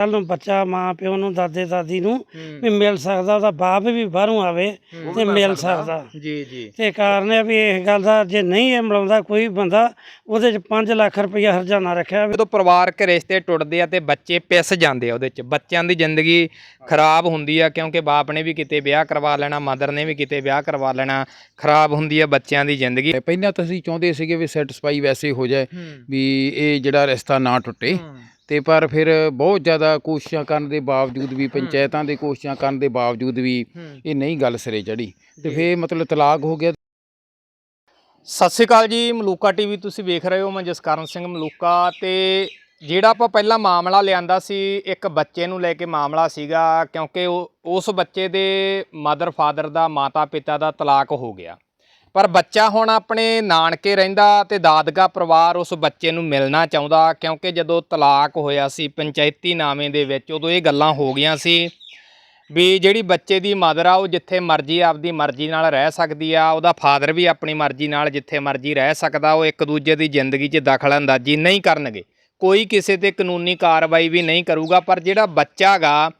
ਕੱਲ ਨੂੰ ਬੱਚਾ ਮਾਂ ਪਿਓ ਨੂੰ ਦਾਦੇ ਦਾਦੀ ਨੂੰ ਵੀ ਮਿਲ ਸਕਦਾ ਉਹਦਾ ਬਾਪ ਵੀ ਬਾਹਰੋਂ ਆਵੇ ਤੇ ਮਿਲ ਸਕਦਾ। ਜੀ ਜੀ। ਤੇ ਕਾਰਨ ਇਹ ਵੀ ਇਸ ਗੱਲ ਦਾ ਜੇ ਨਹੀਂ ਇਹ ਮਿਲਾਉਂਦਾ ਕੋਈ ਬੰਦਾ ਉਹਦੇ ਚ 5 ਲੱਖ ਰੁਪਇਆ ਹਰਜਾਨਾ ਰੱਖਿਆ ਵੀ ਜਦੋਂ ਪਰਿਵਾਰਕ ਰਿਸ਼ਤੇ ਟੁੱਟਦੇ ਆ ਤੇ ਬੱਚੇ ਪਿਸ ਜਾਂਦੇ ਆ ਉਹਦੇ ਚ ਬੱਚਿਆਂ ਦੀ ਜ਼ਿੰਦਗੀ ਖਰਾਬ ਹੁੰਦੀ ਆ ਕਿਉਂਕਿ ਬਾਪ ਨੇ ਵੀ ਕਿਤੇ ਵਿਆਹ ਕਰਵਾ ਲੈਣਾ ਮਦਰ ਨੇ ਵੀ ਕਿਤੇ ਵਿਆਹ ਕਰਵਾ ਲੈਣਾ ਖਰਾਬ ਹੁੰਦੀ ਆ ਬੱਚਿਆਂ ਦੀ ਜ਼ਿੰਦਗੀ। ਪਹਿਲਾਂ ਤਾਂ ਅਸੀਂ ਚਾਹੁੰਦੇ ਸੀਗੇ ਵੀ ਸੈਟੀਸਫਾਈ ਵੈਸੇ ਹੋ ਜਾਏ ਵੀ ਇਹ ਜਿਹੜਾ ਰਿਸ਼ਤਾ ਨਾ ਟੁੱਟੇ। ਤੇ ਪਰ ਫਿਰ ਬਹੁਤ ਜ਼ਿਆਦਾ ਕੋਸ਼ਿਸ਼ਾਂ ਕਰਨ ਦੇ ਬਾਵਜੂਦ ਵੀ ਪੰਚਾਇਤਾਂ ਦੇ ਕੋਸ਼ਿਸ਼ਾਂ ਕਰਨ ਦੇ ਬਾਵਜੂਦ ਵੀ ਇਹ ਨਹੀਂ ਗੱਲ ਸਿਰੇ ਚੜੀ ਤੇ ਫਿਰ ਮਤਲਬ ਤਲਾਕ ਹੋ ਗਿਆ। ਸਤਿ ਸ਼੍ਰੀ ਅਕਾਲ ਜੀ ਮਲੂਕਾ ਟੀਵੀ ਤੁਸੀਂ ਵੇਖ ਰਹੇ ਹੋ ਮੈਂ ਜਸਕਰਨ ਸਿੰਘ ਮਲੂਕਾ ਤੇ ਜਿਹੜਾ ਆਪਾਂ ਪਹਿਲਾਂ ਮਾਮਲਾ ਲਿਆਂਦਾ ਸੀ ਇੱਕ ਬੱਚੇ ਨੂੰ ਲੈ ਕੇ ਮਾਮਲਾ ਸੀਗਾ ਕਿਉਂਕਿ ਉਸ ਬੱਚੇ ਦੇ ਮਦਰ ਫਾਦਰ ਦਾ ਮਾਤਾ ਪਿਤਾ ਦਾ ਤਲਾਕ ਹੋ ਗਿਆ। ਪਰ ਬੱਚਾ ਹੁਣ ਆਪਣੇ ਨਾਨਕੇ ਰਹਿੰਦਾ ਤੇ ਦਾਦਗਾ ਪਰਿਵਾਰ ਉਸ ਬੱਚੇ ਨੂੰ ਮਿਲਣਾ ਚਾਹੁੰਦਾ, ਕਿਉਂਕਿ ਜਦੋਂ ਤਲਾਕ ਹੋਇਆ ਸੀ ਪੰਚਾਇਤੀ ਨਾਮੇ ਦੇ ਵਿੱਚ, ਉਦੋਂ ਇਹ ਗੱਲਾਂ ਹੋ ਗਈਆਂ ਸੀ ਵੀ ਜਿਹੜੀ ਬੱਚੇ ਦੀ ਮਦਰ ਆ, ਉਹ ਜਿੱਥੇ ਮਰਜ਼ੀ ਆਪਦੀ ਮਰਜ਼ੀ ਨਾਲ ਰਹਿ ਸਕਦੀ ਆ, ਉਹਦਾ ਫਾਦਰ ਵੀ ਆਪਣੀ ਮਰਜ਼ੀ ਨਾਲ ਜਿੱਥੇ ਮਰਜ਼ੀ ਰਹਿ ਸਕਦਾ, ਉਹ ਇੱਕ ਦੂਜੇ ਦੀ ਜ਼ਿੰਦਗੀ 'ਚ ਦਖਲ ਅੰਦਾਜ਼ੀ ਨਹੀਂ ਕਰਨਗੇ। ਕੋਈ ਕਿਸੇ ਤੇ ਕਾਨੂੰਨੀ ਕਾਰਵਾਈ ਵੀ ਨਹੀਂ ਕਰੂਗਾ, ਪਰ ਜਿਹੜਾ ਬੱਚਾ ਗਾ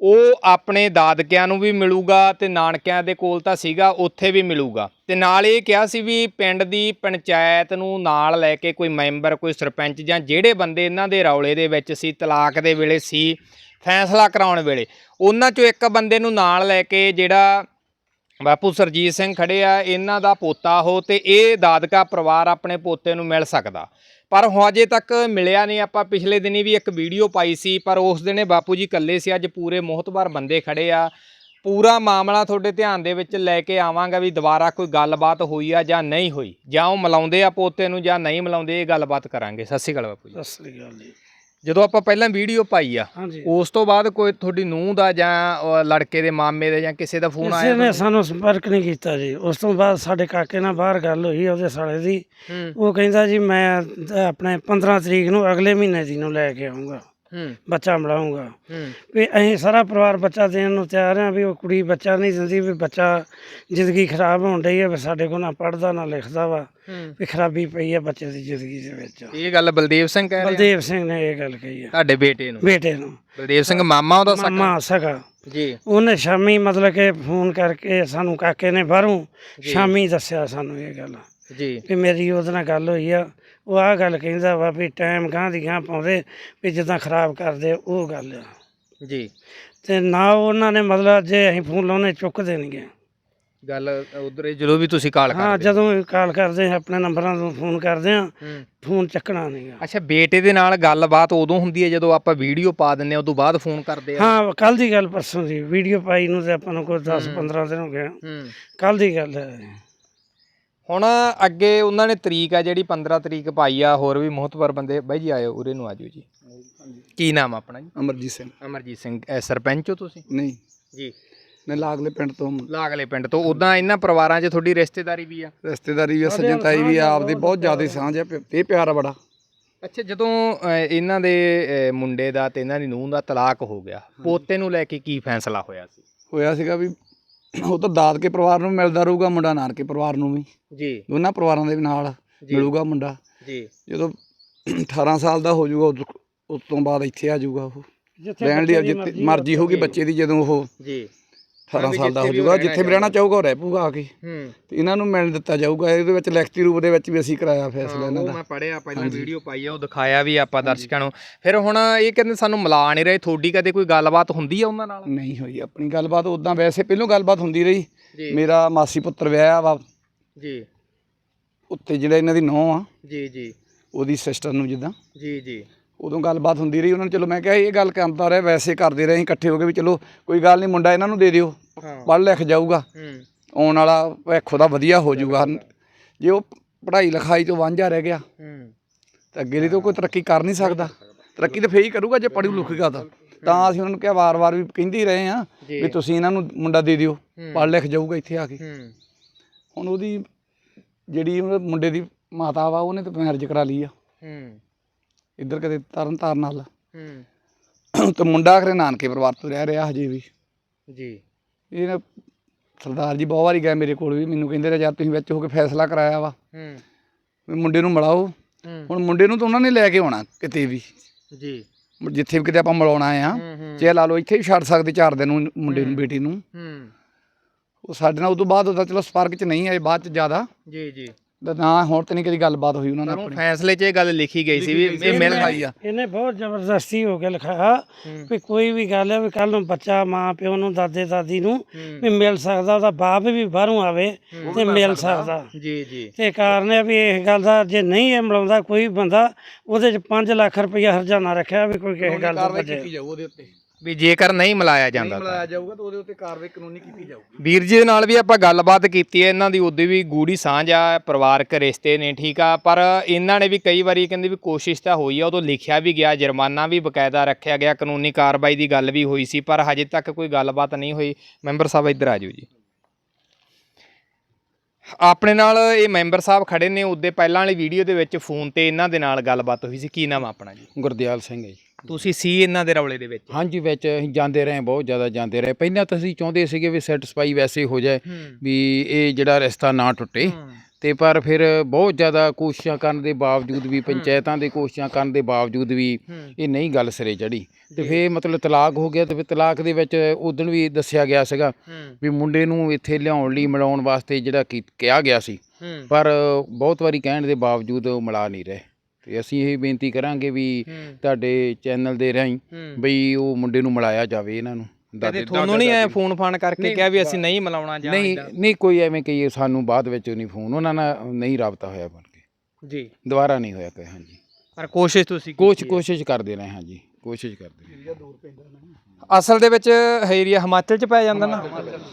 ਉਹ ਆਪਣੇ ਦਾਦਕਿਆਂ ਨੂੰ ਵੀ ਮਿਲੂਗਾ ਤੇ ਨਾਨਕਿਆਂ ਦੇ ਕੋਲ ਤਾਂ ਸੀਗਾ, ਉੱਥੇ ਵੀ ਮਿਲੂਗਾ। ਤੇ ਨਾਲ ਇਹ ਕਿਹਾ ਸੀ ਵੀ ਪਿੰਡ ਦੀ ਪੰਚਾਇਤ ਨੂੰ ਨਾਲ ਲੈ ਕੇ ਕੋਈ ਮੈਂਬਰ, ਕੋਈ ਸਰਪੰਚ ਜਾਂ ਜਿਹੜੇ ਬੰਦੇ ਇਹਨਾਂ ਦੇ ਰੌਲੇ ਦੇ ਵਿੱਚ ਸੀ, ਤਲਾਕ ਦੇ ਵੇਲੇ ਸੀ, ਫੈਸਲਾ ਕਰਾਉਣ ਵੇਲੇ, ਉਹਨਾਂ ਚੋਂ ਇੱਕ ਬੰਦੇ ਨੂੰ ਨਾਲ ਲੈ ਕੇ ਜਿਹੜਾ ਬਾਪੂ ਸਰਜੀਤ ਸਿੰਘ ਖੜੇ ਆ, ਇਹਨਾਂ ਦਾ ਪੋਤਾ ਹੋ ਤੇ ਇਹ ਦਾਦਕਾ ਪਰਿਵਾਰ ਆਪਣੇ ਪੋਤੇ ਨੂੰ ਮਿਲ ਸਕਦਾ। ਪਰ ਹੁਣ ਅਜੇ ਤੱਕ ਮਿਲਿਆ ਨਹੀਂ। ਆਪਾਂ ਪਿਛਲੇ ਦਿਨੀ ਵੀ ਇੱਕ ਵੀਡੀਓ ਪਾਈ ਸੀ, ਪਰ ਉਸ ਦਿਨੇ ਬਾਪੂ ਜੀ ਇਕੱਲੇ ਸੀ, ਅੱਜ ਪੂਰੇ ਮੋਹਤਬਾਰ ਬੰਦੇ ਖੜੇ ਆ। ਪੂਰਾ ਮਾਮਲਾ ਤੁਹਾਡੇ ਧਿਆਨ ਦੇ ਵਿੱਚ ਲੈ ਕੇ ਆਵਾਂਗਾ ਵੀ ਦੁਬਾਰਾ ਕੋਈ ਗੱਲਬਾਤ ਹੋਈ ਆ ਜਾਂ ਨਹੀਂ ਹੋਈ। ਜਾਂ ਉਹ ਮਿਲਾਉਂਦੇ ਆ ਪੋਤੇ ਨੂੰ ਜਾਂ ਨਹੀਂ ਮਿਲਾਉਂਦੇ, ਇਹ ਗੱਲਬਾਤ ਕਰਾਂਗੇ। ਸਤਿ ਸ਼੍ਰੀ ਅਕਾਲ ਬਾਪੂ ਜੀ। ਸਤਿ ਸ੍ਰੀ ਅਕਾਲ ਜੀ। ਜਦੋਂ ਆਪਾਂ ਪਹਿਲਾਂ ਵੀਡੀਓ ਪਾਈ ਆ ਹਾਂਜੀ। ਉਸ ਤੋਂ ਬਾਅਦ ਕੋਈ ਤੁਹਾਡੀ ਨੂੰਹ ਦਾ ਜਾਂ ਅਹ, ਲੜਕੇ ਦੇ ਮਾਮੇ ਦੇ ਜਾਂ ਕਿਸੇ ਦਾ ਫੋਨ ਕਿਸੇ ਆਇਆ ਨੇ ਸਾਨੂੰ ਸੰਪਰਕ ਨਹੀਂ ਕੀਤਾ ਜੀ। ਉਸ ਤੋਂ ਬਾਅਦ ਸਾਡੇ ਕਾਕੇ ਨਾਲ ਬਾਹਰ ਗੱਲ ਹੋਈ ਉਹਦੇ ਸਾਲੇ ਦੀ। ਹੂੰ। ਉਹ ਕਹਿੰਦਾ ਜੀ ਮੈਂ ਆਪਣੇ 15 ਤਰੀਕ ਨੂੰ ਅਗਲੇ ਮਹੀਨੇ ਦੀ ਨੂੰ ਲੈ ਕੇ ਆਉਂਗਾ ਬੱਚਾ ਮਿਲਾਉਂਗਾ ਵੀ ਅਸੀਂ ਸਾਰਾ ਪਰਿਵਾਰ ਬੱਚਾ ਦੇਣ ਨੂੰ ਤਿਆਰ ਹਾਂ ਵੀ ਉਹ ਕੁੜੀ ਬੱਚਾ ਨਹੀਂ ਦਿੰਦੀ ਵੀ ਬੱਚਾ ਜ਼ਿੰਦਗੀ ਖਰਾਬ ਹੋਣ ਡਈ ਹੈ ਵੀ ਸਾਡੇ ਕੋਲ ਨਾ ਪੜਦਾ ਨਾ ਲਿਖਦਾ ਵਾ ਵੀ ਖਰਾਬੀ ਪਈ ਹੈ ਬੱਚੇ ਦੀ ਜ਼ਿੰਦਗੀ ਦੇ ਵਿੱਚ। ਇਹ ਗੱਲ ਬਲਦੇਵ ਸਿੰਘ ਕਹਿ ਰਿਹਾ। ਬਲਦੇਵ ਸਿੰਘ ਨੇ ਇਹ ਗੱਲ ਕਹੀ ਹੈ ਤੁਹਾਡੇ ਬੇਟੇ ਨੂੰ। ਬੇਟੇ ਨੂੰ। ਬਲਦੇਵ ਸਿੰਘ ਮਾਮਾ ਉਹਦਾ ਸਕਾ? ਮਾਮਾ ਸਗਾ ਜੀ। ਉਹਨੇ ਸ਼ਾਮੀ ਮਤਲਬ ਕਿ ਫੋਨ ਕਰਕੇ ਸਾਨੂੰ ਕਾਕੇ ਨੇ ਬਾਹਰੋਂ ਸ਼ਾਮੀ ਦੱਸਿਆ ਸਾਨੂੰ ਇਹ ਗੱਲ। ਜੀ। ਵੀ ਮੇਰੀ ਉਹਦੇ ਨਾਲ ਗੱਲ ਹੋਈ ਆ। ਉਹ ਆਹ ਗੱਲ ਕਹਿੰਦਾ ਵਾ ਵੀ ਟਾਈਮ ਗਾਂ ਦੀ ਗਾਂ ਪਾਉਂਦੇ ਵੀ ਜਿੱਦਾਂ ਖਰਾਬ ਕਰਦੇ ਉਹ ਗੱਲ ਆ। ਜੀ। ਤੇ ਨਾ ਉਹਨਾਂ ਨੇ ਮਤਲਬ ਜੇ ਅਸੀਂ ਫੋਨ ਲਾਉਨੇ ਚੁੱਕ ਦੇਣਗੇ। ਗੱਲ ਉਧਰ ਜਦੋਂ ਵੀ ਤੁਸੀਂ ਕਾਲ ਹਾਂ ਕਰਦੇ। ਜਦੋਂ ਕਾਲ ਕਰਦੇ ਹਾਂ ਆਪਣੇ ਨੰਬਰਾਂ ਤੋਂ ਫੋਨ ਕਰਦੇ ਹਾਂ ਹੂੰ। ਫੋਨ ਚੱਕਣਾ ਨਹੀਂਗਾ ਅੱਛਾ ਬੇਟੇ ਦੇ ਨਾਲ ਗੱਲਬਾਤ ਉਦੋਂ ਹੁੰਦੀ ਹੈ ਜਦੋਂ ਆਪਾਂ ਵੀਡੀਓ ਪਾ ਦਿੰਨੇ ਆ ਉਦੋਂ ਬਾਅਦ ਫੋਨ ਕਰਦੇ ਆ? ਹਾਂ ਕੱਲ ਦੀ ਗੱਲ ਪਰਸੋਂ ਦੀ। ਵੀਡੀਓ ਪਾਈ ਨੂੰ ਤੇ ਆਪਾਂ ਨੂੰ ਕੋਈ 10 15 ਦਿਨ ਹੋ ਗਏ ਹੂੰ। ਕੱਲ ਦੀ ਗੱਲ ਹੈ। ਹੁਣ ਅੱਗੇ ਉਹਨਾਂ ਨੇ ਤਰੀਕ ਆ ਜਿਹੜੀ 15 ਤਰੀਕ ਪਾਈ ਆ ਹੋਰ ਵੀ ਮੋਹਤਵਰ ਬੰਦੇ ਬਾਈ ਜੀ ਆਇਓ ਉਰੇ ਨੂੰ ਆਜੋ ਜੀ। ਕੀ ਨਾਮ ਆ ਆਪਣਾ ਜੀ? ਅਮਰਜੀਤ ਸਿੰਘ। ਅਮਰਜੀਤ ਸਿੰਘ ਇਹ ਸਰਪੰਚ ਹੋ ਤੁਸੀਂ? ਨਹੀਂ। ਜੀ। ਮੈਂ ਲਾਗਲੇ ਪਿੰਡ ਤੋਂ ਲਾਗਲੇ ਪਿੰਡ ਤੋਂ। ਉਦਾਂ ਇਹਨਾਂ ਪਰਿਵਾਰਾਂ 'ਚ ਤੁਹਾਡੀ ਰਿਸ਼ਤੇਦਾਰੀ ਵੀ ਆ? ਰਿਸ਼ਤੇਦਾਰੀ ਵੀ ਆ, ਸੱਜਣ ਤਾਈ ਵੀ ਆ, ਆਪਦੀ ਬਹੁਤ ਜ਼ਿਆਦਾ ਸਾਂਝ ਹੈ ਤੇ ਪਿਆਰ ਆ ਬੜਾ। ਅੱਛਾ ਜਦੋਂ ਅਹ, ਇਹਨਾਂ ਦੇ ਅਹ, ਮੁੰਡੇ ਦਾ ਤੇ ਇਹਨਾਂ ਦੀ ਨੂੰਹ ਦਾ ਤਲਾਕ ਹੋ ਗਿਆ ਪੋਤੇ ਨੂੰ ਲੈ ਕੇ ਕੀ ਫੈਸਲਾ ਹੋਇਆ ਸੀ? ਹੋਇਆ ਸੀਗਾ ਵੀ ਉਹ ਤਾਂ ਦਾਦ ਕੇ ਪਰਿਵਾਰ ਨੂੰ ਮਿਲਦਾ ਰਹੂਗਾ ਮੁੰਡਾ ਨਾਨਕੇ ਪਰਿਵਾਰ ਨੂੰ ਵੀ। ਜੀ। ਦੋਨਾਂ ਪਰਿਵਾਰਾਂ ਦੇ ਨਾਲ ਜੀ। ਮਿਲੂਗਾ ਮੁੰਡਾ। ਜੀ। ਜਦੋਂ 18 ਸਾਲ ਦਾ ਹੋ ਜਾਊਗਾ ਉਦੋਂ- ਉਸ ਤੋਂ ਬਾਅਦ ਇੱਥੇ ਆ ਜਾਊਗਾ ਉਹ। ਜਿੱਥੇ ਰਹਿਣ ਲਈ ਬੱਚੇ ਦੀ ਜਿੱਥੇ ਮਰਜ਼ੀ ਹੋਊਗੀ ਬੱਚੇ ਦੀ ਜਦੋਂ ਉਹ ਜੀ। 18 ਵੀ ਸਾਲ ਦਾ ਹੋ ਜਾਊਗਾ ਜਿੱਥੇ ਵੀ ਰਹਿਣਾ ਚਾਹੂਗਾ ਉਹ ਰਹਿ ਪਊਗਾ ਆ ਕੇ। ਹੂੰ। ਤੇ ਇਹਨਾਂ ਨੂੰ ਮਿਲ ਦਿੱਤਾ ਜਾਊਗਾ ਇਹਦੇ ਵਿੱਚ ਲਿਖਤੀ ਰੂਪ ਦੇ ਵਿੱਚ ਵੀ ਅਸੀਂ ਕਰਾਇਆ ਫੈਸਲਾ ਇਹਨਾਂ ਉਹ ਦਾ। ਮੈਂ ਪੜਿਆ ਪਹਿਲਾਂ ਵੀਡੀਓ ਪਾਈ ਆ ਉਹ ਦਿਖਾਇਆ ਵੀ ਆਪਾਂ ਦਰਸ਼ਕਾਂ ਨੂੰ। ਫਿਰ ਹੁਣ ਇਹ ਕਹਿੰਦੇ ਸਾਨੂੰ ਮਿਲਾ ਨਹੀਂ ਰਹੇ ਤੁਹਾਡੀ ਕਦੇ ਕੋਈ ਗੱਲਬਾਤ ਹੁੰਦੀ ਆ ਉਹਨਾਂ ਨਾਲ? ਨਹੀਂ ਹੋਈ ਆਪਣੀ ਗੱਲਬਾਤ ਉਦਾਂ ਵੈਸੇ ਪਹਿਲੋਂ ਗੱਲਬਾਤ ਹੁੰਦੀ ਰਹੀ। ਮੇਰਾ ਮਾਸੀ ਪੁੱਤਰ ਵਿਆਹਿਆ ਵਾ ਜੀ। ਉੱਤੇ ਜਿਹੜਾ ਇਹਨਾਂ ਦੀ ਨੌਂ ਆ ਜੀ ਜੀ। ਉਹਦੀ ਸਿਸਟਰ ਨੂੰ ਜਿੱਦਾਂ। ਜੀ ਜੀ। ਉਦੋਂ ਗੱਲਬਾਤ ਹੁੰਦੀ ਰਹੀ ਉਹਨਾਂ ਨੇ ਚਲੋ ਮੈਂ ਕਿਹਾ ਇਹ ਗੱਲ ਕਰਦਾ ਰਿਹਾ ਵੈਸੇ ਕਰਦੇ ਰਹੇ ਇਕੱਠੇ ਹੋ ਕੇ ਵੀ ਚਲੋ ਕੋਈ ਗੱਲ ਨਹੀਂ ਮੁੰਡਾ ਇਹਨਾਂ ਨੂੰ ਦੇ ਦਿਓ ਪੜ੍ਹ ਲਿਖ ਜਾਊਗਾ। ਆਉਣ ਵਾਲਾ ਭਵਿੱਖ ਉਹਦਾ ਵਧੀਆ ਹੋ ਜਾਊਗਾ। ਜੇ ਉਹ ਪੜ੍ਹਾਈ ਲਿਖਾਈ ਤੋਂ ਵਾਂਝਾ ਰਹਿ ਗਿਆ ਤਾਂ ਅੱਗੇ ਲਈ ਤਾਂ ਕੋਈ ਤਰੱਕੀ ਕਰ ਨਹੀਂ ਸਕਦਾ। ਤਰੱਕੀ ਤਾਂ ਫੇਰ ਹੀ ਕਰੂਗਾ ਜੇ ਪੜ੍ਹੂ ਲਿਖੂਗਾ ਤਾਂ ਤਾਂ ਅਸੀਂ ਉਹਨਾਂ ਨੂੰ ਕਿਹਾ ਵਾਰ-ਵਾਰ ਵੀ ਕਹਿੰਦੇ ਹੀ ਰਹੇ ਆ। ਵੀ ਤੁਸੀਂ ਇਹਨਾਂ ਨੂੰ ਮੁੰਡਾ ਦੇ ਦਿਓ ਪੜ੍ਹ ਲਿਖ ਜਾਊਗਾ ਇੱਥੇ ਆ ਕੇ। ਹੁਣ ਉਹਦੀ ਜਿਹੜੀ ਮੁੰਡੇ ਦੀ ਮਾਤਾ ਵਾ ਉਹਨੇ ਤਾਂ ਮੈਰਿਜ ਕਰਾ ਲਈ ਆ। ਹੂੰ। ਇੱਧਰ ਕਦੇ ਤਰਨ ਤਾਰਨ ਨਾਲ ਹੂੰ। ਤੇ ਮੁੰਡਾ ਖਰੇ ਨਾਨਕੇ ਪਰਿਵਾਰ ਤੋਂ ਰਹਿ ਰਿਹਾ ਹਜੇ ਵੀ। ਜੀ। ਇਹ ਨਾ ਸਰਦਾਰ ਜੀ ਬਹੁਤ ਵਾਰੀ ਗਏ ਮੇਰੇ ਕੋਲ ਵੀ ਮੈਨੂੰ ਕਹਿੰਦੇ ਰਹੇ ਯਾਰ ਤੁਸੀਂ ਵਿੱਚ ਹੋ ਕੇ ਫੈਸਲਾ ਕਰਾਇਆ ਵਾ। ਹੂੰ। ਵੀ ਮੁੰਡੇ ਨੂੰ ਮਿਲਾਓ। ਹੂੰ। ਹੁਣ ਮੁੰਡੇ ਨੂੰ ਤਾਂ ਉਹਨਾਂ ਨੇ ਲੈ ਕੇ ਆਉਣਾ ਕਿਤੇ ਵੀ। ਜੀ। ਜਿੱਥੇ ਵੀ ਕਿਤੇ ਆਪਾਂ ਮਿਲਾਉਣਾ ਆ ਹੂੰ ਹੂੰ। ਜੇ ਲਾ ਲਓ ਇੱਥੇ ਵੀ ਛੱਡ ਸਕਦੇ ਚਾਰ ਦਿਨ ਨੂੰ ਮੁੰਡੇ ਨੂੰ ਬੇਟੀ ਨੂੰ। ਹੂੰ। ਉਹ ਸਾਡੇ ਨਾਲ ਉਦੋਂ ਬਾਅਦ ਉਹਦਾ ਚਲੋ ਸਪਾਰਕ ਚ ਨਹੀਂ ਆਏ ਬਾਅਦ ਚ ਜ਼ਿਆਦਾ। ਜੀ ਜੀ। ਨਾ ਹੁਣ ਤੇ ਨਹੀਂ ਕਦੀ ਗੱਲਬਾਤ ਹੋਈ ਉਹਨਾਂ ਪਰ ਨਾਲ ਉਹ ਆਪਣੀ। ਫੈਸਲੇ 'ਚ ਇਹ ਗੱਲ ਲਿਖੀ ਗਈ ਸੀ ਵੀ ਇਹ ਮਿਲ ਲਿਖਾਈ ਆ। ਇਹਨੇ ਬਹੁਤ ਜ਼ਬਰਦਸਤੀ ਹੋ ਕੇ ਲਿਖਾਇਆ ਵੀ ਕੋਈ ਵੀ ਗੱਲ ਹੈ ਵੀ ਕੱਲ ਨੂੰ ਬੱਚਾ ਮਾਂ ਪਿਓ ਨੂੰ ਦਾਦੇ ਦਾਦੀ ਨੂੰ ਵੀ ਮਿਲ ਸਕਦਾ ਉਹਦਾ ਬਾਪ ਵੀ ਬਾਹਰੋਂ ਆਵੇ ਤੇ ਮਿਲ ਸਕਦਾ। ਜੀ ਜੀ। ਤੇ ਕਾਰਨ ਇਹ ਵੀ ਇਸ ਗੱਲ ਦਾ ਜੇ ਨਹੀਂ ਇਹ ਮਿਲਾਉਂਦਾ ਕੋਈ ਬੰਦਾ ਉਹਦੇ ਚ 5 ਲੱਖ ਰੁਪਇਆ ਹਰਜਾਨਾ ਰੱਖਿਆ ਵੀ ਕੋਈ ਕਿਸੇ ਗੱਲ ਤੋਂ ਕਾਰਵਾਈ ਬਚੇ। ਕੀਤੀ ਜਾਊ ਉਹਦੇ ਉੱਤੇ। ਵੀ ਜੇਕਰ ਨਹੀਂ ਮਿਲਾਇਆ ਜਾਂਦਾ ਤਾਂ। ਮਿਲਾਇਆ ਜਾਊਗਾ ਤਾਂ ਉਹਦੇ ਉੱਤੇ ਕਾਰਵਾਈ ਕਾਨੂੰਨੀ ਕੀਤੀ ਜਾਊਗੀ। ਵੀਰ ਜੀ ਦੇ ਨਾਲ ਵੀ ਆਪਾਂ ਗੱਲਬਾਤ ਕੀਤੀ ਹੈ ਇਹਨਾਂ ਦੀ ਉਦੋਂ ਵੀ ਗੂੜੀ ਸਾਂਝ ਆ ਪਰਿਵਾਰਕ ਰਿਸ਼ਤੇ ਨੇ ਠੀਕ ਆ ਪਰ ਇਹਨਾਂ ਨੇ ਵੀ ਕਈ ਵਾਰੀ ਕਹਿੰਦੇ ਵੀ ਕੋਸ਼ਿਸ਼ ਤਾਂ ਹੋਈ ਆ ਉਦੋਂ ਲਿਖਿਆ ਵੀ ਗਿਆ ਜੁਰਮਾਨਾ ਵੀ ਬਕਾਇਦਾ ਰੱਖਿਆ ਗਿਆ ਕਾਨੂੰਨੀ ਕਾਰਵਾਈ ਦੀ ਗੱਲ ਵੀ ਹੋਈ ਸੀ ਪਰ ਹਜੇ ਤੱਕ ਕੋਈ ਗੱਲਬਾਤ ਨਹੀਂ ਹੋਈ। ਮੈਂਬਰ ਸਾਹਿਬ ਇੱਧਰ ਆ ਜਾਓ ਜੀ। ਆਪਣੇ ਨਾਲ ਇਹ ਮੈਂਬਰ ਸਾਹਿਬ ਖੜੇ ਨੇ ਉਹਦੇ ਪਹਿਲਾਂ ਵਾਲੀ ਵੀਡੀਓ ਦੇ ਵਿੱਚ ਫੋਨ ਤੇ ਇਹਨਾਂ ਦੇ ਨਾਲ ਗੱਲਬਾਤ ਹੋਈ ਸੀ। ਕੀ ਨਾਮ ਆਪਣਾ ਜੀ? ਗੁਰਦਿਆਲ ਸਿੰਘ ਹੈ ਜੀ। ਤੁਸੀਂ ਸੀ ਇਹਨਾਂ ਦੇ ਰੌਲੇ ਦੇ ਵਿੱਚ? ਹਾਂਜੀ ਵਿੱਚ ਅਸੀਂ ਜਾਂਦੇ ਰਹੇ ਬਹੁਤ ਜ਼ਿਆਦਾ ਜਾਂਦੇ ਰਹੇ। ਪਹਿਲਾਂ ਤਾਂ ਅਸੀਂ ਚਾਹੁੰਦੇ ਸੀਗੇ ਵੀ ਸੈਟੀਸਫਾਈ ਵੈਸੇ ਹੋ ਜਾਏ ਵੀ ਇਹ ਜਿਹੜਾ ਰਿਸ਼ਤਾ ਨਾ ਟੁੱਟੇ। ਤੇ ਪਰ ਫਿਰ ਬਹੁਤ ਜ਼ਿਆਦਾ ਕੋਸ਼ਿਸ਼ਾਂ ਕਰਨ ਦੇ ਬਾਵਜੂਦ ਵੀ ਪੰਚਾਇਤਾਂ ਦੇ ਕੋਸ਼ਿਸ਼ਾਂ ਕਰਨ ਦੇ ਬਾਵਜੂਦ ਵੀ ਇਹ ਨਹੀਂ ਗੱਲ ਸਿਰੇ ਚੜੀ ਤੇ ਫਿਰ ਮਤਲਬ ਤਲਾਕ ਹੋ ਗਿਆ ਤੇ ਫਿਰ ਤਲਾਕ ਦੇ ਵਿੱਚ ਉਦੋਂ ਵੀ ਦੱਸਿਆ ਗਿਆ ਸੀਗਾ ਵੀ ਮੁੰਡੇ ਨੂੰ ਇੱਥੇ ਲਿਆਉਣ ਲਈ ਮਿਲਾਉਣ ਵਾਸਤੇ ਜਿਹੜਾ ਕੀ- ਕਿਹਾ ਗਿਆ ਸੀ। ਪਰ ਬਹੁਤ ਵਾਰੀ ਕਹਿਣ ਦੇ ਬਾਵਜੂਦ ਉਹ ਮਿਲਾ ਨਹੀਂ ਰਹੇ। ਤੇ ਅਸੀਂ ਇਹ ਬੇਨਤੀ ਕਰਾਂਗੇ ਵੀ ਤੁਹਾਡੇ ਚੈਨਲ ਦੇ ਰਾਹੀਂ ਬਈ ਉਹ ਮੁੰਡੇ ਨੂੰ ਮਿਲਾਇਆ ਜਾਵੇ ਇਹਨਾਂ ਨੂੰ। ਕਦੇ ਤੁਹਾਨੂੰ ਨਹੀਂ ਆਇਆ ਫੋਨ ਫਾਨ ਕਰਕੇ ਕਿਹਾ ਵੀ ਅਸੀਂ ਨਹੀਂ ਮਿਲਾਉਣਾ ਜਾਂ ਨਹੀਂ? ਨਹੀਂ ਕੋਈ ਐਵੇਂ ਕਹੀਏ ਸਾਨੂੰ ਬਾਅਦ ਵਿੱਚ ਨਹੀਂ ਫੋਨ। ਉਹਨਾਂ ਨਾਲ ਨਹੀਂ ਰਾਬਤਾ ਹੋਇਆ ਬਣ ਕੇ। ਜੀ। ਦੁਬਾਰਾ ਨਹੀਂ ਹੋਇਆ ਕੋਈ ਹਾਂਜੀ। ਪਰ ਕੋਸ਼ਿਸ਼ ਤੁਸੀਂ। ਕੋਸ਼ਿਸ਼ ਕਰਦੇ ਰਹੇ ਹਾਂਜੀ। ਕੋਸ਼ਿਸ਼ ਕਰਦੇ ਰਹੇ। ਅਸਲ ਦੇ ਵਿੱਚ ਏਰੀਆ ਹਿਮਾਚਲ ਚ ਪੈ ਜਾਂਦਾ ਨਾ।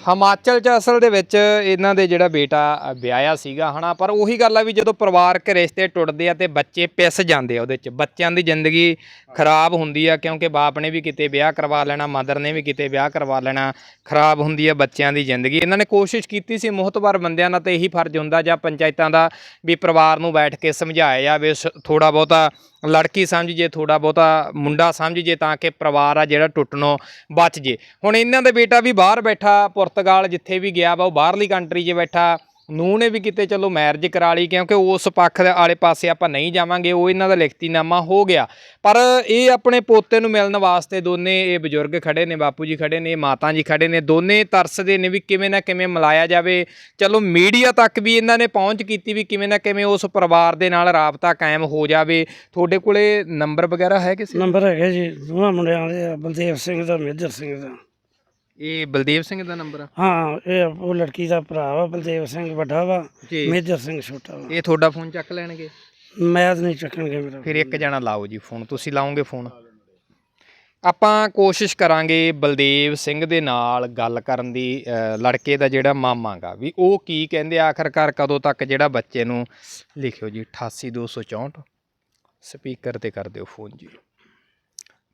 ਹਿਮਾਚਲ ਚ ਅਸਲ ਦੇ ਵਿੱਚ ਇਹਨਾਂ ਦੇ ਜਿਹੜਾ ਬੇਟਾ ਵਿਆਹਿਆ ਸੀਗਾ ਹਨਾ, ਪਰ ਉਹੀ ਗੱਲ ਆ ਵੀ ਜਦੋਂ ਪਰਿਵਾਰਕ ਰਿਸ਼ਤੇ ਟੁੱਟਦੇ ਆ ਤੇ ਬੱਚੇ ਪਿਸ ਜਾਂਦੇ ਆ ਉਹਦੇ ਚ। ਬੱਚਿਆਂ ਦੀ ਜ਼ਿੰਦਗੀ ਖਰਾਬ ਹੁੰਦੀ ਆ ਕਿਉਂਕਿ ਬਾਪ ਨੇ ਵੀ ਕਿਤੇ ਵਿਆਹ ਕਰਵਾ ਲੈਣਾ, ਮਦਰ ਨੇ ਵੀ ਕਿਤੇ ਵਿਆਹ ਕਰਵਾ ਲੈਣਾ, ਖਰਾਬ ਹੁੰਦੀ ਆ ਬੱਚਿਆਂ ਦੀ ਜ਼ਿੰਦਗੀ। ਇਹਨਾਂ ਨੇ ਕੋਸ਼ਿਸ਼ ਕੀਤੀ ਸੀ ਮੁਹਤਬਰ ਬੰਦਿਆਂ ਦਾ ਤੇ ਇਹੀ ਫਰਜ਼ ਹੁੰਦਾ ਜਾਂ ਪੰਚਾਇਤਾਂ ਦਾ ਵੀ ਪਰਿਵਾਰ ਨੂੰ ਬੈਠ ਕੇ ਸਮਝਾਇਆ ਜਾਵੇ ਥੋੜਾ ਬਹੁਤਾ ਲੜਕੀ ਸਮਝ ਜੇ ਥੋੜਾ ਬਹੁਤਾ ਮੁੰਡਾ ਸਮਝ ਜੇ ਤਾਂ ਕਿ ਪਰਿਵਾਰ ਆ ਜਿਹੜਾ ਟੁੱਟਣੋਂ ਬਚ ਜੇ। ਹੁਣ ਇਹਨਾਂ ਦਾ ਬੇਟਾ ਵੀ ਬਾਹਰ ਬੈਠਾ, ਪੁਰਤਗਾਲ ਜਿੱਥੇ ਵੀ ਗਿਆ ਵਾ, ਉਹ ਬਾਹਰਲੀ ਕੰਟਰੀ 'ਚ ਬੈਠਾ। ਨੂੰ ਨੇ ਵੀ ਕਿਤੇ ਚਲੋ ਮੈਰਿਜ ਕਰਾ ਲਈ ਕਿਉਂਕਿ ਉਸ ਪੱਖ ਦੇ ਆਲੇ ਪਾਸੇ ਆਪਾਂ ਨਹੀਂ ਜਾਵਾਂਗੇ ਉਹ ਇਹਨਾਂ ਦਾ ਲਿਖਤੀਨਾਮਾ ਹੋ ਗਿਆ। ਪਰ ਇਹ ਆਪਣੇ ਪੋਤੇ ਨੂੰ ਮਿਲਣ ਵਾਸਤੇ ਦੋਨੇ ਇਹ ਬਜ਼ੁਰਗ ਖੜੇ ਨੇ ਬਾਪੂ ਜੀ ਖੜੇ ਨੇ ਮਾਤਾ ਜੀ ਖੜੇ ਨੇ ਦੋਨੇ ਤਰਸਦੇ ਨੇ ਵੀ ਕਿਵੇਂ ਨਾ ਕਿਵੇਂ ਮਿਲਾਇਆ ਜਾਵੇ। ਚਲੋ ਮੀਡੀਆ ਤੱਕ ਵੀ ਇਹਨਾਂ ਨੇ ਪਹੁੰਚ ਕੀਤੀ ਵੀ ਕਿਵੇਂ ਨਾ ਕਿਵੇਂ ਉਸ ਪਰਿਵਾਰ ਦੇ ਨਾਲ ਰਾਬਤਾ ਕਾਇਮ ਹੋ ਜਾਵੇ। ਤੁਹਾਡੇ ਕੋਲੇ ਨੰਬਰ ਵਗੈਰਾ ਹੈ ਕਿਸੇ? ਨੰਬਰ ਹੈਗਾ ਜੀ ਦੋਵਾਂ ਮੁੰਡਿਆਂ ਦੇ ਆ, ਬਲਦੇਵ ਸਿੰਘ ਦਾ ਮੇਜਰ ਸਿੰਘ ਦਾ। ਇਹ ਬਲਦੇਵ ਸਿੰਘ ਦਾ ਨੰਬਰ ਆ? ਹਾਂ ਇਹ ਉਹ ਲੜਕੀ ਦਾ ਭਰਾ ਵਾ ਬਲਦੇਵ ਸਿੰਘ ਵੱਡਾ ਵਾ ਜੀ। ਮੇਜਰ ਸਿੰਘ ਛੋਟਾ ਵਾ। ਇਹ ਤੁਹਾਡਾ ਫੋਨ ਚੱਕ ਲੈਣਗੇ? ਮੈਂ ਤਾਂ ਨਹੀਂ ਚੱਕਣਗੇ ਮੇਰਾ ਫਿਰ ਇੱਕ ਜਣਾ ਲਾਓ ਜੀ ਫੋਨ ਤੁਸੀਂ ਲਾਓਗੇ ਫੋਨ ਆਪਾਂ ਕੋਸ਼ਿਸ਼ ਕਰਾਂਗੇ ਬਲਦੇਵ ਸਿੰਘ ਦੇ ਨਾਲ ਗੱਲ ਕਰਨ ਦੀ ਅ, ਲੜਕੇ ਦਾ ਜਿਹੜਾ ਮਾਮਾਗਾ ਵੀ ਉਹ ਕੀ ਕਹਿੰਦੇ ਆ, ਆਖਰਕਾਰ ਕਦੋਂ ਤੱਕ ਜਿਹੜਾ ਬੱਚੇ ਨੂੰ ਲਿਖਿਓ ਜੀ 88264 ਸਪੀਕਰ ਤੇ ਕਰ ਦਿਓ ਫੋਨ ਜੀ।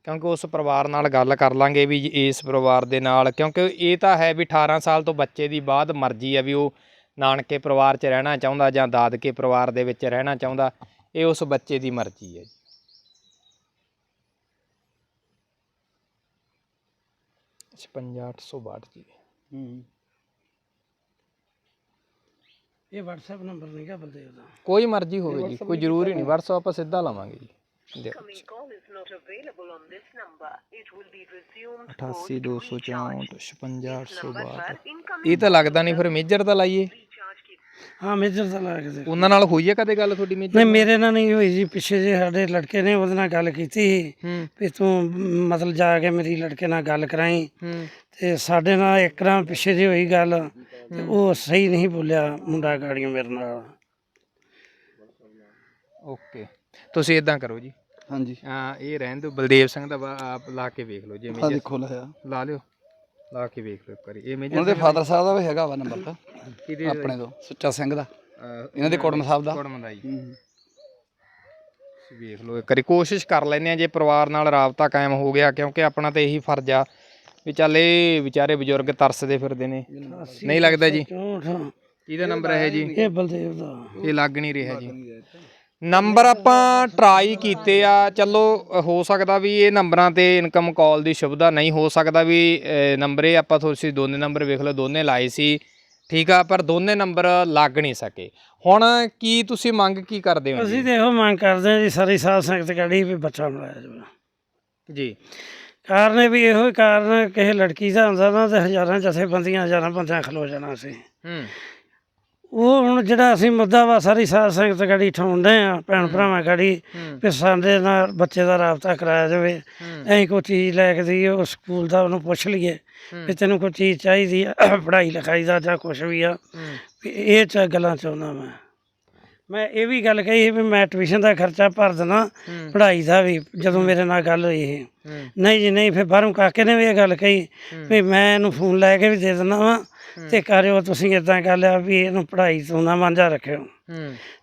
ਕਿਉਂਕਿ ਉਸ ਪਰਿਵਾਰ ਨਾਲ ਗੱਲ ਕਰ ਲਾਂਗੇ ਵੀ ਇਸ ਪਰਿਵਾਰ ਦੇ ਨਾਲ ਕਿਉਂਕਿ ਇਹ ਤਾਂ ਹੈ ਵੀ 18 ਸਾਲ ਤੋਂ ਬੱਚੇ ਦੀ ਬਾਅਦ ਮਰਜ਼ੀ ਆ ਵੀ ਉਹ ਨਾਨਕੇ ਪਰਿਵਾਰ 'ਚ ਰਹਿਣਾ ਚਾਹੁੰਦਾ ਜਾਂ ਦਾਦਕੇ ਪਰਿਵਾਰ ਦੇ ਵਿੱਚ ਰਹਿਣਾ ਚਾਹੁੰਦਾ ਇਹ ਉਸ ਬੱਚੇ ਦੀ ਮਰਜ਼ੀ ਹੈ ਜੀ। ਛਪੰਜਾ ਅੱਠ ਸੌ ਬਾਹਠ ਜੀ। ਇਹ WhatsApp ਨੰਬਰ ਨਹੀਂਗਾ ਬਲਦੇਵ ਦਾ? ਕੋਈ ਮਰਜ਼ੀ ਹੋਵੇ ਜੀ ਕੋਈ ਜ਼ਰੂਰੀ ਨਹੀਂ WhatsApp ਆਪਾਂ ਸਿੱਧਾ ਲਾਵਾਂਗੇ ਜੀ। ਦੇਖੋ ਇਹ ਤਾਂ ਲੱਗਦਾ ਨਹੀਂ ਫਿਰ ਮੇਜਰ ਦਾ ਲਾਈਏ। ਹਾਂ ਮੇਜਰ ਦਾ ਲਾ ਕੇ ਉਹਨਾਂ ਨਾਲ ਹੋਈ ਹੈ ਕਦੇ ਗੱਲ ਤੁਹਾਡੀ ਮੇਜਰ ਨਹੀਂ ਮੇਰੇ ਨਾਲ ਨਹੀਂ ਹੋਈ ਜੀ। ਪਿੱਛੇ ਜੇ ਸਾਡੇ ਲੜਕੇ ਨੇ ਉਹਦੇ ਨਾਲ ਗੱਲ ਕੀਤੀ ਵੀ ਤੂੰ ਮਤਲਬ ਜਾ ਕੇ ਮੇਰੀ ਲੜਕੇ ਨਾਲ ਗੱਲ ਕਰਾਈ। ਤੇ ਸਾਡੇ ਨਾਲ ਇੱਕ ਰਾਂ ਪਿੱਛੇ ਜੇ ਹੋਈ ਗੱਲ। ਤੇ ਉਹ ਸਹੀ ਨਹੀਂ ਬੋਲਿਆ ਮੁੰਡਾ ਗਾੜੀਆਂ ਮੇਰੇ ਨਾਲ। ਓਕੇ। ਤੁਸੀਂ ਇਦਾਂ ਕਰੋ ਜੀ। ਹਾਂਜੀ। ਆ ਇਹ ਰਹਿਣ ਦਿਓ। ਬਲਦੇਵ ਸਿੰਘ ਦਾ ਵਾ- ਆਪ ਲਾ ਕੇ ਵੇਖ ਲਓ ਜੇ ਆ ਮੇਜਰ ਦੇਖੋ ਲਾ ਲਿਓ। ਲਾ ਕੇ ਵੇਖ ਲਓ ਇੱਕ ਵਾਰੀ। ਇਹ ਮੇਜਰ ਉਹਨਾਂ ਦੇ ਫਾਦਰ ਸਾਹਿਬ ਦਾ ਵੀ ਹੈਗਾ ਵਾ ਨੰਬਰ ਤਾਂ। ਕਿਹਦੇ ਆਪਣੇ ਤੋਂ ਸੁੱਚਾ ਸਿੰਘ ਦਾ। ਇਹਨਾਂ ਦੇ ਕੋਟਮ ਸਾਹਿਬ ਦਾ। ਕੁੜਮ ਦਾ ਜੀ। ਹੂੰ। ਤੁਸੀਂ ਵੇਖ ਲਓ ਇੱਕ ਵਾਰੀ। ਕੋਸ਼ਿਸ਼ ਕਰ ਲੈਨੇ ਆ ਜੇ ਪਰਿਵਾਰ ਨਾਲ ਰਾਬਤਾ ਕਾਇਮ ਹੋ ਗਿਆ ਕਿਉਂਕਿ ਆਪਣਾ ਤਾਂ ਇਹੀ ਫਰਜ਼ ਆ ਵੀ ਚੱਲ ਇਹ ਵਿਚਾਰੇ ਬਜ਼ੁਰਗ ਤਰਸਦੇ ਫਿਰਦੇ ਨੇ। ਨਹੀਂ ਲੱਗਦਾ ਜੀ? ਕਿਹਦਾ ਨੰਬਰ ਹੈ ਜੀ? ਇਹ ਬਲਦੇਵ ਦਾ। ਇਹ ਲੱਗ ਨਹੀਂ ਰਿਹਾ ਜੀ। ਨੰਬਰ ਆਪਾਂ ਟਰਾਈ ਕੀਤੇ ਆ। ਚਲੋ ਹੋ ਸਕਦਾ ਵੀ ਇਹ ਨੰਬਰਾਂ ਤੇ ਇਨਕਮ ਕਾਲ ਦੀ ਸੁਵਿਧਾ ਨਹੀਂ। ਹੋ ਸਕਦਾ ਵੀ ਨੰਬਰ ਇਹ ਆਪਾਂ ਤੁਸੀਂ ਦੋਨੇ ਨੰਬਰ ਵੇਖ ਲਓ ਦੋਨੇ ਲਾਏ ਸੀ। ਠੀਕ ਆ ਪਰ ਦੋਨੇ ਨੰਬਰ ਲੱਗ ਨਹੀਂ ਸਕੇ। ਹੁਣ ਕੀ ਤੁਸੀਂ ਮੰਗ ਕੀ ਕਰਦੇ ਹੋ ਅਸੀਂ ਤੇ ਇਹੋ ਮੰਗ ਕਰਦੇ ਹਾਂ ਜੀ ਸਾਰੀ ਸਾਧ ਸੰਗਤ ਕੜੀ ਵੀ ਬੱਚਾ ਮਿਲਾਇਆ ਜਾਵੇ। ਜੀ। ਕਾਰਨ ਇਹ ਵੀ ਇਹੋ ਹੀ ਕਾਰਨ ਕਿਸੇ ਲੜਕੀ ਦਾ ਹੁੰਦਾ ਨਾ ਤੇ ਹਜ਼ਾਰਾਂ ਜਥੇਬੰਦੀਆਂ ਹਜ਼ਾਰਾਂ ਬੰਦਿਆਂ ਖਲੋ ਜਾਣਾ ਸੀ। ਹੂੰ। ਉਹ ਹੁਣ ਜਿਹੜਾ ਅਸੀਂ ਮੁੱਦਾ ਵਾ ਸਾਰੀ ਸਾਧ ਸੰਗਤ ਗੜੀ ਠਾਉਂਦੇ ਆ ਭੈਣ ਭਰਾਵਾਂ ਗੜੀ ਵੀ ਸਾਡੇ ਨਾਲ ਬੱਚੇ ਦਾ ਰਾਬਤਾ ਕਰਾਇਆ ਜਾਵੇ। ਐਂ ਕੋਈ ਚੀਜ਼ ਲੈ ਕੇ ਦਈਏ ਉਹ ਸਕੂਲ ਦਾ ਉਹਨੂੰ ਪੁੱਛ ਲਈਏ ਵੀ ਤੈਨੂੰ ਕੋਈ ਚੀਜ਼ ਚਾਹੀਦੀ ਆ ਪੜ੍ਹਾਈ ਲਿਖਾਈ ਦਾ ਜਾਂ ਕੁਝ ਵੀ ਆ ਵੀ ਇਹ ਚ ਗੱਲਾਂ ਚਾਹੁੰਦਾ ਮੈਂ। ਮੈਂ ਇਹ ਵੀ ਗੱਲ ਕਹੀ ਸੀ ਵੀ ਮੈਂ ਟਿਊਸ਼ਨ ਦਾ ਖਰਚਾ ਭਰ ਦੇਣਾ ਪੜ੍ਹਾਈ ਦਾ ਵੀ ਜਦੋਂ ਮੇਰੇ ਨਾਲ ਗੱਲ ਹੋਈ ਸੀ। ਹੂੰ। ਨਹੀਂ ਜੀ ਨਹੀਂ ਫਿਰ ਬਾਹਰੋਂ ਕਾਕੇ ਨੇ ਵੀ ਇਹ ਗੱਲ ਕਹੀ ਵੀ ਮੈਂ ਇਹਨੂੰ ਫੋਨ ਲੈ ਕੇ ਵੀ ਦੇ ਦਿੰਦਾ ਵਾਂ ਤੇ ਕਰਿਓ ਤੁਸੀਂ ਇਦਾਂ ਕਰ ਲਿਆ ਵੀ ਇਹਨੂੰ ਪੜ੍ਹਾਈ ਤੋਂ ਨਾ ਵਾਂਝਾ ਰੱਖਿਓ।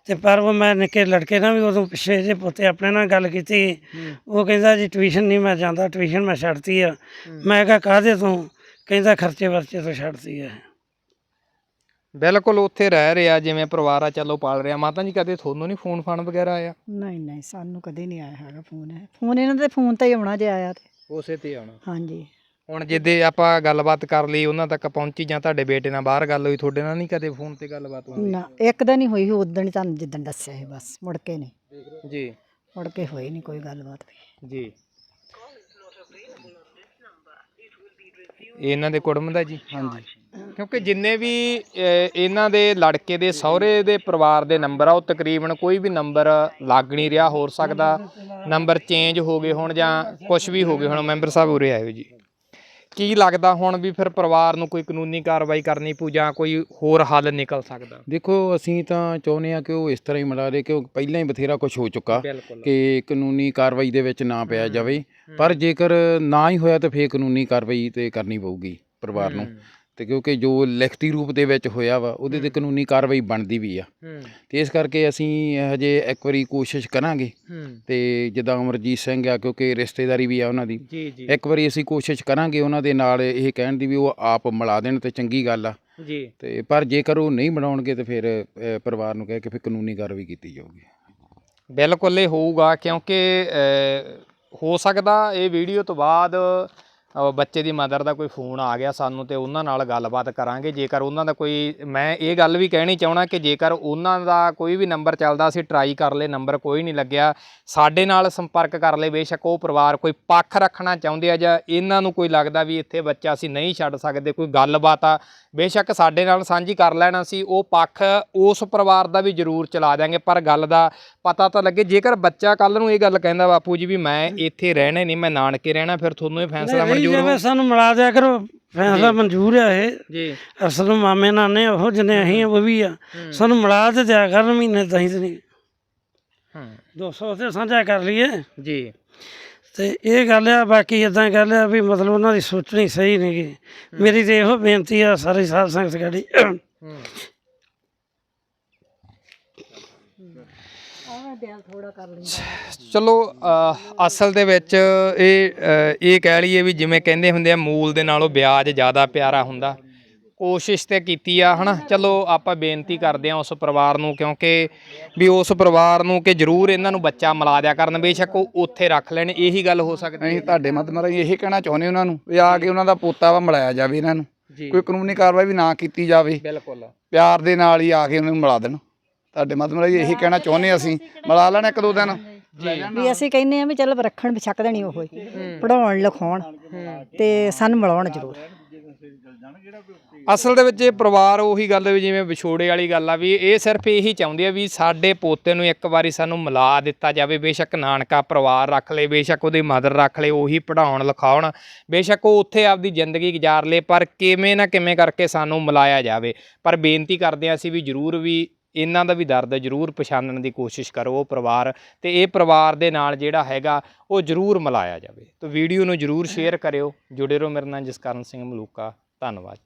ਤੇ ਪਰ ਉਹ ਮੈਂ ਨਿੱਕੇ ਲੜਕੇ ਨਾਲ ਵੀ ਉਦੋਂ ਪਿੱਛੇ ਜੇ ਪੁੱਤੇ ਆਪਣੇ ਨਾਲ ਗੱਲ ਕੀਤੀ। ਉਹ ਕਹਿੰਦਾ ਜੀ ਟਿਊਸ਼ਨ ਨਹੀਂ ਮੈਂ ਜਾਂਦਾ ਟਿਊਸ਼ਨ ਮੈਂ ਛੱਡਤੀ ਆ। ਮੈਂ ਕਿਹਾ ਕਾਹਦੇ ਤੋਂ? ਕਹਿੰਦਾ ਖਰਚੇ ਵਰਚੇ ਤੋਂ ਛੱਡਤੀ ਆ। ਬਿਲਕੁਲ ਉੱਥੇ ਰਹਿ ਰਿਹਾ ਜਿਵੇਂ ਪਰਿਵਾਰ ਆ ਚਲੋ ਪਾਲ ਰਿਹਾ। ਮਾਤਾ ਜੀ ਕਦੇ ਤੁਹਾਨੂੰ ਨਹੀਂ ਫੋਨ ਫਾਨ ਵਗੈਰਾ ਆਇਆ? ਨਹੀਂ ਨਹੀਂ ਸਾਨੂੰ ਕਦੇ ਨਹੀਂ ਆਇਆ ਹੈਗਾ ਫੋਨ ਫੋਨ ਇਹਨਾਂ ਦੇ ਫੋਨ ਤੇ ਹੀ ਆਉਣਾ ਜੇ ਆਇਆ ਤੇ। ਉਸੇ ਤੇ ਆਉਣਾ। ਹਾਂਜੀ। ਹੁਣ ਜਿੱਦੇ ਆਪਾਂ ਗੱਲਬਾਤ ਕਰ ਲਈ ਉਹਨਾਂ ਤੱਕ ਪਹੁੰਚੀ ਜਾਂ ਤੁਹਾਡੇ ਬੇਟੇ ਨਾਲ ਬਾਹਰ ਗੱਲ ਹੋਈ ਤੁਹਾਡੇ ਨਾਲ ਨਹੀਂ ਕਦੇ ਫੋਨ ਤੇ ਗੱਲਬਾਤ ਹੁੰਦੀ ਨਾ ਇੱਕ ਦਿਨ ਹੀ ਹੋਈ ਉਦੋਂ ਹੀ ਤੁਹਾਨੂੰ ਜਿੱਦਣ ਦੱਸਿਆ ਸੀ ਬਸ ਮੁੜ ਕੇ ਨਹੀਂ ਜੀ। ਮੁੜ ਕੇ ਹੋਈ ਨਹੀਂ ਕੋਈ ਗੱਲਬਾਤ ਵੀ। ਜੀ। ਇਹ ਇਹਨਾਂ ਦੇ ਕੁੜਮ ਦਾ ਜੀ? ਹਾਂਜੀ। ਕਿਉਂਕਿ ਜਿੰਨੇ ਵੀ ਇਹਨਾਂ ਦੇ ਲੜਕੇ ਦੇ ਸਹੁਰੇ ਦੇ ਪਰਿਵਾਰ ਦੇ ਨੰਬਰ ਆ ਉਹ ਤਕਰੀਬਨ ਕੋਈ ਵੀ ਨੰਬਰ ਲੱਗ ਨਹੀਂ ਰਿਹਾ ਹੋ ਸਕਦਾ ਨੰਬਰ ਚੇਂਜ ਹੋ ਗਏ ਹੁਣ ਜਾਂ ਕੁਝ ਵੀ ਹੋ ਗਏ ਹੁਣ ਮੈਂਬਰ ਸਾਹਿਬ ਉਰੇ ਆਇਓ ਜੀ। ਕੀ ਲੱਗਦਾ ਹੁਣ ਵੀ ਫਿਰ ਪਰਿਵਾਰ ਨੂੰ ਕੋਈ ਕਾਨੂੰਨੀ ਕਾਰਵਾਈ ਕਰਨੀ ਪਊ ਜਾਂ ਕੋਈ ਹੋਰ ਹੱਲ ਨਿਕਲ ਸਕਦਾ? ਦੇਖੋ ਅਸੀਂ ਤਾਂ ਚਾਹੁੰਦੇ ਆ ਕਿ ਉਹ ਇਸ ਤਰ੍ਹਾਂ ਹੀ ਮਿਲਾ ਦੇ ਕਿਉਂਕਿ ਪਹਿਲਾਂ ਹੀ ਬਥੇਰਾ ਕੁਝ ਹੋ ਚੁੱਕਾ ਕਿ ਕਾਨੂੰਨੀ ਕਾਰਵਾਈ ਦੇ ਵਿੱਚ ਨਾ ਪਿਆ ਜਾਵੇ। ਪਰ ਜੇਕਰ ਨਾ ਹੀ ਹੋਇਆ ਤਾਂ ਫੇਰ ਕਾਨੂੰਨੀ ਕਾਰਵਾਈ ਤੇ ਕਰਨੀ ਪਊਗੀ ਪਰਿਵਾਰ ਨੂੰ। ਤੇ ਕਿਉਂਕਿ ਜੋ ਲਿਖਤੀ ਰੂਪ ਦੇ ਵਿੱਚ ਹੋਇਆ ਵਾ ਉਹਦੇ ਤੇ ਕਾਨੂੰਨੀ ਕਾਰਵਾਈ ਬਣਦੀ ਵੀ ਆ। ਹੂੰ। ਤੇ ਇਸ ਕਰਕੇ ਅਸੀਂ ਹਜੇ ਇੱਕ ਵਾਰੀ ਕੋਸ਼ਿਸ਼ ਕਰਾਂਗੇ। ਹੂੰ। ਤੇ ਜਿੱਦਾਂ ਅਮਰਜੀਤ ਸਿੰਘ ਆ ਕਿਉਂਕਿ ਰਿਸ਼ਤੇਦਾਰੀ ਵੀ ਆ ਉਹਨਾਂ ਦੀ। ਜੀ ਜੀ। ਇੱਕ ਵਾਰੀ ਅਸੀਂ ਕੋਸ਼ਿਸ਼ ਕਰਾਂਗੇ ਉਹਨਾਂ ਦੇ ਨਾਲ ਇਹ ਕਹਿਣ ਦੀ ਵੀ ਉਹ ਆਪ ਮਿਲਾ ਦੇਣ ਤੇ ਚੰਗੀ ਗੱਲ ਆ। ਜੀ। ਤੇ ਪਰ ਜੇਕਰ ਉਹ ਨਹੀਂ ਬਣਾਉਣਗੇ ਤੇ ਫਿਰ ਪਰਿਵਾਰ ਨੂੰ ਕਹਿ ਕੇ ਫਿਰ ਕਾਨੂੰਨੀ ਕਾਰਵਾਈ ਕੀਤੀ ਜਾਊਗੀ। ਬਿਲਕੁਲ ਇਹ ਹੋਊਗਾ ਕਿਉਂਕਿ ਹੋ ਸਕਦਾ ਇਹ ਵੀਡੀਓ ਤੋਂ ਬਾਅਦ ਬੱਚੇ ਦੀ ਮਦਰ ਦਾ ਕੋਈ ਫੋਨ ਆ ਗਿਆ ਸਾਨੂੰ ਤੇ ਉਹਨਾਂ ਨਾਲ ਗੱਲਬਾਤ ਕਰਾਂਗੇ। ਜੇਕਰ ਉਹਨਾਂ ਦਾ ਕੋਈ ਮੈਂ ਇਹ ਗੱਲ ਵੀ ਕਹਿਣੀ ਚਾਹਣਾ ਕਿ ਜੇਕਰ ਉਹਨਾਂ ਦਾ ਕੋਈ ਵੀ ਨੰਬਰ ਚੱਲਦਾ ਅਸੀਂ ਟਰਾਈ ਕਰ ਲਏ ਨੰਬਰ ਕੋਈ ਨਹੀਂ ਲੱਗਿਆ। ਸਾਡੇ ਨਾਲ ਸੰਪਰਕ ਕਰ ਲਏ ਬੇਸ਼ੱਕ ਉਹ ਪਰਿਵਾਰ ਕੋਈ ਪੱਖ ਰੱਖਣਾ ਚਾਹੁੰਦੇ ਆ ਜਾਂ ਇਹਨਾਂ ਨੂੰ ਕੋਈ ਲੱਗਦਾ ਵੀ ਇੱਥੇ ਬੱਚਾ ਅਸੀਂ ਨਹੀਂ ਛੱਡ ਸਕਦੇ ਕੋਈ ਗੱਲਬਾਤ ਆ ਬੇਸ਼ੱਕ ਸਾਡੇ ਨਾਲ ਸਾਂਝੀ ਕਰ ਲੈਣਾ ਸੀ ਉਹ ਪੱਖ ਉਸ ਪਰਿਵਾਰ ਦਾ ਵੀ ਜ਼ਰੂਰ ਚਲਾ ਦਿਆਂਗੇ। ਪਰ ਗੱਲ ਦਾ ਪਤਾ ਤਾਂ ਲੱਗੇ ਜੇਕਰ ਬੱਚਾ ਕੱਲ ਨੂੰ ਇਹ ਗੱਲ ਕਹਿੰਦਾ ਬਾਪੂ ਜੀ ਵੀ ਮੈਂ ਇੱਥੇ ਰਹਿਣਾ ਨਹੀਂ ਮੈਂ ਨਾਨਕੇ ਰਹਿਣਾ ਫਿਰ ਤੁਹਾਨੂੰ ਇਹ ਫੈਸਲਾ ਮਨਜ਼ੂਰ ਜਿਵੇਂ ਹੋ ਸਾਨੂੰ ਮਿਲਾ ਦਿਆ ਕਰੋ ਫੈਸਲਾ ਮਨਜ਼ੂਰ ਆ ਇਹ। ਜੀ। ਅਸਲ ਮਾਮੇ ਨਾਨੇ ਉਹ ਜਿੰਨੇ ਅਸੀਂ ਆ, ਉਹ ਵੀ ਆ। ਸਾਨੂੰ ਮਿਲਾ ਤੇ ਦਿਆ ਕਰਨ ਮਹੀਨੇ ਦਹੀਂ ਤੇ ਨਹੀਂ। ਹੂੰ। 200 ਤੇ ਸਾਂਝਾ ਕਰ ਲਈਏ। ਜੀ। ਤੇ ਇਹ ਗੱਲ ਆ ਬਾਕੀ ਇਦਾਂ ਗੱਲ ਆ ਵੀ ਮਤਲਬ ਉਹਨਾਂ ਦੀ ਸੋਚਣੀ ਸਹੀ ਨਹੀਂ ਗੀ। ਮੇਰੀ ਤੇ ਇਹੋ ਬੇਨਤੀ ਆ ਸਾਰੀ ਸਾਧ ਸੰਗਤ ਗੜੀ ਹੂੰ ਆਹ ਦਿਲ ਥੋੜਾ ਕਰ ਲੈਂਦਾ ਚਲੋ ਅਸਲ ਦੇ ਵਿੱਚ ਇਹ ਇਹ ਕਹਿ ਲਈਏ ਵੀ ਜਿਵੇਂ ਕਹਿੰਦੇ ਹੁੰਦੇ ਆ ਮੂਲ ਦੇ ਨਾਲੋਂ ਵਿਆਜ ਜ਼ਿਆਦਾ ਪਿਆਰਾ ਹੁੰਦਾ। ਕੋਸ਼ਿਸ਼ ਤੇ ਕੀਤੀ ਆ ਹਨਾ? ਚਲੋ ਆਪਾਂ ਬੇਨਤੀ ਕਰਦੇ ਆ ਉਸ ਪਰਿਵਾਰ ਨੂੰ ਕਿਉਂਕਿ ਵੀ ਉਸ ਪਰਿਵਾਰ ਨੂੰ ਕਿ ਜ਼ਰੂਰ ਇਹਨਾਂ ਨੂੰ ਬੱਚਾ ਮਿਲਾ ਦਿਆ ਕਰਨ। ਬੇਸ਼ੱਕ ਉਹ ਉੱਥੇ ਰੱਖ ਲੈਣ ਇਹੀ ਗੱਲ ਹੋ ਸਕਦੀ ਅਸੀਂ ਤੁਹਾਡੇ ਮਾਧਿਅਮ ਰਾਹੀਂ ਇਹ ਕਹਿਣਾ ਚਾਹੁੰਦੇ ਉਹਨਾਂ ਨੂੰ ਵੀ ਆ ਕੇ ਉਹਨਾਂ ਦਾ ਪੋਤਾ ਵਾ ਮਿਲਾਇਆ ਜਾਵੇ ਇਹਨਾਂ ਨੂੰ। ਕੋਈ ਕਾਨੂੰਨੀ ਕਾਰਵਾਈ ਵੀ ਨਾ ਕੀਤੀ ਜਾਵੇ। ਬਿਲਕੁਲ। ਪਿਆਰ ਦੇ ਨਾਲ ਹੀ ਆ ਕੇ ਉਹਨਾਂ ਨੂੰ ਮਿਲਾ ਦੇਣ। ਤੁਹਾਡੇ ਮਾਧਿਅਮ ਰਾਹੀਂ ਇਹੀ ਕਹਿਣਾ ਚਾਹੁੰਦੇ ਹਾਂ ਅਸੀਂ। ਮਿਲਾ ਲੈਣ ਇੱਕ ਦੋ ਦਿਨ। ਵੀ ਅਸੀਂ ਕਹਿੰਨੇ ਆ ਵੀ ਚੱਲ ਰੱਖਣ ਵਿਛਕ ਦੇਣੀ ਉਹ ਹੀ। ਪੜਾਉਣ ਲਿਖਾਉਣ ਤੇ ਸਾਨੂੰ ਮਿਲਾਉਣ ਜ਼ਰੂਰ। ਅਸਲ ਦੇ ਵਿੱਚ ਇਹ ਪਰਿਵਾਰ ਉਹੀ ਗੱਲ ਵੀ ਜਿਵੇਂ ਵਿਛੋੜੇ ਵਾਲੀ ਗੱਲ ਆ ਵੀ ਇਹ ਸਿਰਫ ਇਹੀ ਚਾਹੁੰਦੇ ਆ ਵੀ ਸਾਡੇ ਪੋਤੇ ਨੂੰ ਇੱਕ ਵਾਰੀ ਸਾਨੂੰ ਮਿਲਾ ਦਿੱਤਾ ਜਾਵੇ। ਬੇਸ਼ੱਕ ਨਾਨਕਾ ਪਰਿਵਾਰ ਰੱਖ ਲੇ ਬੇਸ਼ੱਕ ਉਹਦੀ ਮਦਰ ਰੱਖ ਲੇ ਉਹੀ ਪੜਾਉਣ ਲਿਖਾਉਣ। ਬੇਸ਼ੱਕ ਉਹ ਉੱਥੇ ਆਪਦੀ ਜ਼ਿੰਦਗੀ ਗੁਜ਼ਾਰ ਲੇ ਪਰ ਕਿਵੇਂ ਨਾ ਕਿਵੇਂ ਕਰਕੇ ਸਾਨੂੰ ਮਿਲਾਇਆ ਜਾਵੇ। ਪਰ ਬੇਨਤੀ ਕਰਦੇ ਆ ਅਸੀਂ ਵੀ ਜ਼ਰੂਰ ਵੀ ਇਹਨਾਂ ਦਾ ਵੀ ਦਰਦ ਜ਼ਰੂਰ ਪਛਾਣਨ ਦੀ ਕੋਸ਼ਿਸ਼ ਕਰੋ ਉਹ ਪਰਿਵਾਰ ਤੇ ਇਹ ਪਰਿਵਾਰ ਦੇ ਨਾਲ ਜਿਹੜਾ ਹੈਗਾ ਉਹ ਜ਼ਰੂਰ ਮਿਲਾਇਆ ਜਾਵੇ। ਤਾਂ ਵੀਡੀਓ ਨੂੰ ਜ਼ਰੂਰ ਸ਼ੇਅਰ ਕਰਿਓ। ਜੁੜੇ ਰਹੋ ਮੇਰੇ ਨਾਲ ਜਸਕਰਨ ਸਿੰਘ ਮਲੂਕਾ। ਧੰਨਵਾਦ